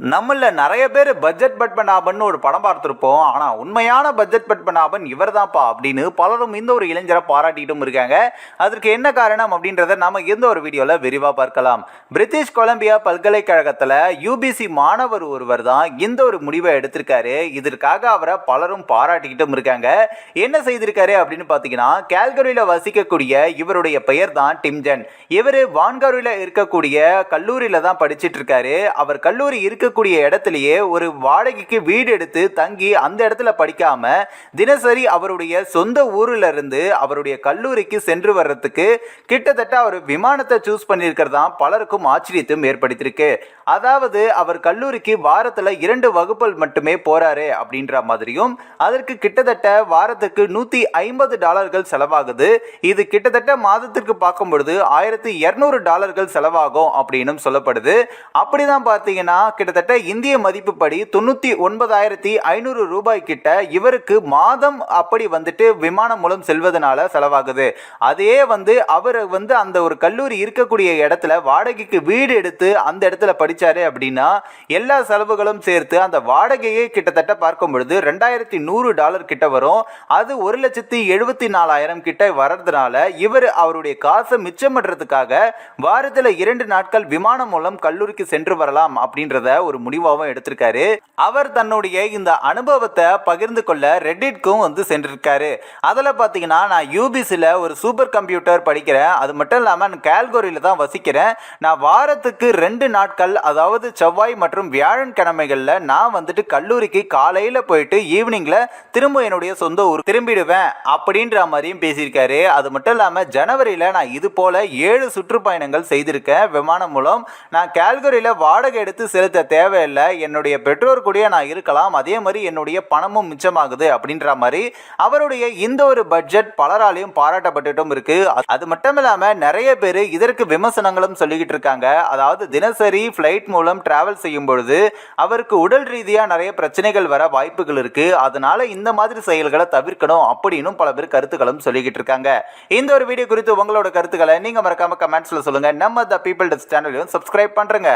நம்மள நிறைய பேர் பட்ஜெட் பட்மநாபன் ஒரு படம் பார்த்துருப்போம். ஆனால் உண்மையான பட்ஜெட் பட்மநாபன் இவர் தான்ப்பா அப்படின்னு பலரும் இந்த ஒரு இளைஞரை பாராட்டிட்டும் இருக்காங்க. அதற்கு என்ன காரணம் அப்படின்றத நாம இந்த ஒரு வீடியோவில் விரிவாக பார்க்கலாம். பிரிட்டிஷ் கொலம்பியா பல்கலைக்கழகத்தில் யூபிசி மாணவர் ஒருவர் தான் இந்த ஒரு முடிவை எடுத்திருக்காரு. இதற்காக அவரை பலரும் பாராட்டிக்கிட்டும் இருக்காங்க. என்ன செய்திருக்காரு அப்படின்னு பார்த்தீங்கன்னா கேல்கரியில் வசிக்கக்கூடிய இவருடைய பெயர் தான் டிம்ஜன் இவர் வான்காரியில் இருக்கக்கூடிய கல்லூரியில் தான் படிச்சிட்டு இருக்காரு அவர் கல்லூரி இருக்கக்கூடிய இடத்துலயே ஒரு வாடகைக்கு வீடு எடுத்து தங்கி அந்த இடத்துல படிக்காம தினசரி அவருடைய சொந்த ஊர்ல இருந்து அவருடைய கல்லூரிக்கு சென்று வர்றதுக்கு கிட்டத்தட்ட அவர் விமானத்தை சூஸ் பண்ணியிருக்கிறதா பலருக்கும் ஆச்சரியத்தையும் ஏற்படுத்தியிருக்கு. அதாவது அவர் கல்லூரிக்கு வாரத்துல இரண்டு வகுப்புகள் மட்டுமே போறாரு அப்படின்ற மாதிரியும் அதற்கு கிட்டத்தட்ட வாரத்துக்கு நூத்தி ஐம்பது டாலர்கள் செலவாகுது. இது கிட்டத்தட்ட மாதத்திற்கு பார்க்கும் பொழுது ஆயிரத்தி இருநூறு டாலர்கள் செலவாகும் அப்படின்னு சொல்லப்படுது. அப்படிதான் பார்த்தீங்கன்னா கிட்டத்தட்ட இந்திய மதிப்புப்படி தொண்ணூத்தி ஒன்பதாயிரத்தி ஐநூறு ரூபாய் கிட்ட இவருக்கு மாதம் அப்படி வந்துட்டு விமானம் மூலம் செல்வதனால செலவாகுது. அதே வந்து அவர் வந்து அந்த ஒரு கல்லூரி இருக்கக்கூடிய இடத்துல வாடகைக்கு வீடு எடுத்து அந்த இடத்துல படிச்சாரு அப்படின்னா எல்லா செலவுகளும் சேர்த்து அந்த வாடகையை கிட்டத்தட்ட பார்க்கும் பொழுது ரெண்டாயிரத்தி நூறு டாலர் கிட்ட வரும். அது ஒரு லட்சத்தி எழுபத்தி நாலாயிரம் கிட்ட வர்றதுனால இவர் அவருடைய காசை மிச்சம் பண்றதுக்காக வாரத்தில் இரண்டு நாட்கள் விமானம் மூலம் கல்லூரிக்கு சென்று வரலாம் அப்படின்றத ஒரு முடிவாகவும் எடுத்திருக்காரு. அவர் தன்னுடைய இந்த அனுபவத்தை பகிர்ந்து கொள்ள ரெட்டிட்க்கும் வந்து சென்றிருக்காரு. அதில் பார்த்தீங்கன்னா நான் யூபிசியில் ஒரு சூப்பர் கம்ப்யூட்டர் படிக்கிறேன். அது மட்டும் இல்லாமல் நான் கேல்கோரியில் தான் வசிக்கிறேன். நான் வாரத்துக்கு ரெண்டு நாட்கள் அதாவது செவ்வாய் மற்றும் வியாழன்கிழமைகளில் நான் வந்துட்டு கல்லூரிக்கு காலையில் போயிட்டு ஈவினிங்கில் திரும்ப என்னுடைய சொந்த ஊர் திரும்பிடுவேன் அப்படின்ற மாதிரியும் பேசியிருக்காரு. அது மட்டும் இல்லாமல் ஜனவரியில் நான் இது போல ஏழு சுற்றுப்பயணங்கள் செய்திருக்கேன். விமானம் மூலம் நான் கேல்கரியில் வாடகை எடுத்து செலுத்த தேவையில்லை. என்னுடைய பெற்றோர் கூடயே நான் இருக்கலாம். அதே மாதிரி என்னுடைய பணமும் மிச்சமாகுது அப்படின்ற மாதிரி அவருடைய இந்த ஒரு பட்ஜெட் பலராலையும் பாராட்டப்பட்டுட்டும் இருக்கு. அது மட்டும் இல்லாம நிறைய பேர் இதற்கு விமர்சனங்களும் சொல்லிக்கிட்டு இருக்காங்க. அதாவது தினசரி ஃப்ளைட் மூலம் டிராவல் செய்யும் பொழுது அவருக்கு உடல் ரீதியா நிறைய பிரச்சனைகள் வர வாய்ப்புகள் இருக்கு. அதனால இந்த மாதிரி செயல்களை தவிர்க்கணும் அப்படின்னும் பல பேர் கருத்துக்களும் சொல்லிக்கிட்டு இருக்காங்க. இந்த ஒரு வீடியோ குறித்து உங்களோட கருத்துக்களை நீங்க மறக்காம கமெண்ட்ஸ்ல சொல்லுங்க. நம்ம த பீப்பிள் சேனலையும் சப்ஸ்கிரைப் பண்றேங்க.